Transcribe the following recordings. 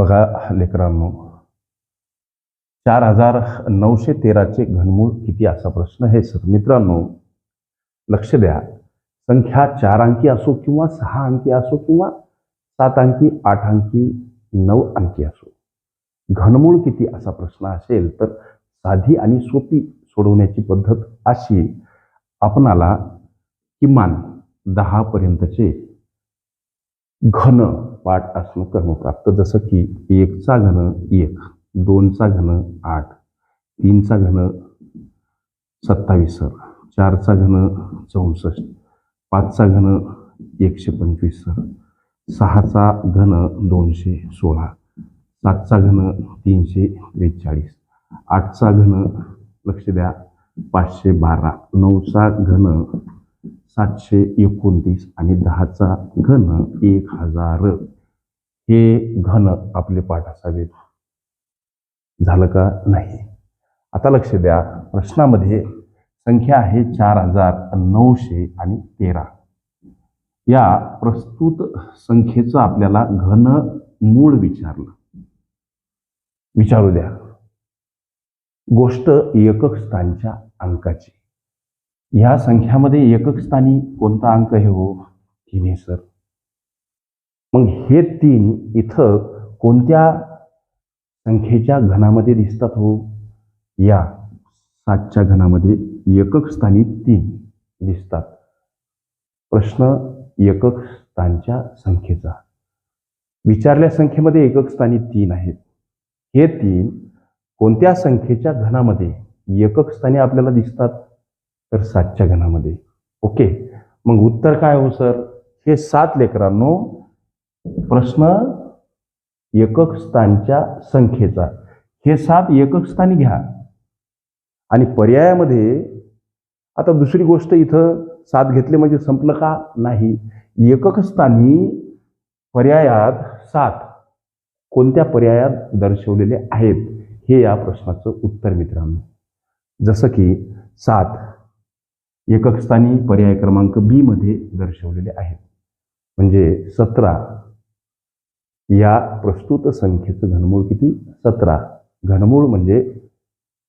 बघा लेकरांनो. चार हजार नऊशे तेराचे घनमूळ किती असा प्रश्न हे सर मित्रांनो लक्ष द्या. संख्या चार अंकी असो किंवा सहा अंकी असो किंवा सात अंकी आठ अंकी नऊ अंकी असो. घनमूळ किती असा प्रश्न असेल तर साधी आणि सोपी सोडवण्याची पद्धत अशी आपणाला किमान दहा पर्यंतचे घन पाठ असणं कर्मप्राप्त. जसं की एकचा घन एक दोनचा घन आठ तीनचा घन सत्तावीस सर चारचा घन चौसष्ट पाचचा घन एकशे पंचवीस सर सहाचा घन दोनशे सोळा सातचा घन तीनशे त्रेचाळीस आठचा घन लक्ष द्या पाचशे बारा नऊचा घन सातशे एकोणतीस आणि दहाचा घन एक हजार. हे घन आपले पाठ असावेत. झालं का नाही? आता लक्ष द्या. प्रश्नामध्ये संख्या आहे चार हजार नऊशे आणि तेरा. या प्रस्तुत संख्येचं आपल्याला घन मूळ विचारलं. विचारू द्या. गोष्ट एकक स्थानच्या अंकाची. ह्या संख्यामध्ये एकक स्थानी कोणता अंक हे हो? तिने सर हे तीन इथं कोणत्या संख्येच्या घनामध्ये दिसतात हो? या सातच्या घनामध्ये एकक स्थानी तीन दिसतात. प्रश्न एकक स्थानच्या संख्येचा. विचारल्या संख्येमध्ये एकक स्थानी तीन आहेत. हे तीन कोणत्या संख्येच्या घनामध्ये एकक स्थानी आपल्याला दिसतात? तर सातच्या घनामध्ये. ओके. मग उत्तर काय हो सर? हे सात लेकरांनो प्रश्न एकक स्थानच्या संख्येचा. हे सात एकक स्थानी घ्या. आणि पर्यायामध्ये आता दुसरी गोष्ट इथं सात घेतले म्हणजे संपलं का? नाही. एकक स्थानी पर्यायात सात कोणत्या पर्यायात दर्शवलेले आहेत? हे या प्रश्नाचं उत्तर मित्रांनो. जसं की सात एकक स्थानी पर्याय क्रमांक बी मध्ये दर्शवलेले आहेत. म्हणजे सतरा या प्रस्तुत संख्येचं घनमूळ किती? सतरा. घनमूळ म्हणजे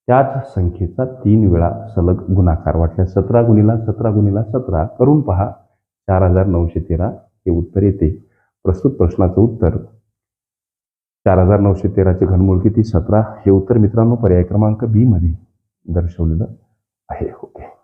त्याच संख्येचा तीन वेळा सलग गुणाकार. वाटल्या सतरा गुणिला सतरा गुणिला सतरा करून पहा. चार हजार नऊशे तेरा हे उत्तर येते. प्रस्तुत प्रश्नाचं उत्तर. चार हजार नऊशे तेराचे घनमूळ किती? सतरा. हे उत्तर मित्रांनो पर्याय क्रमांक बी मध्ये दर्शवलेलं आहे. ओके.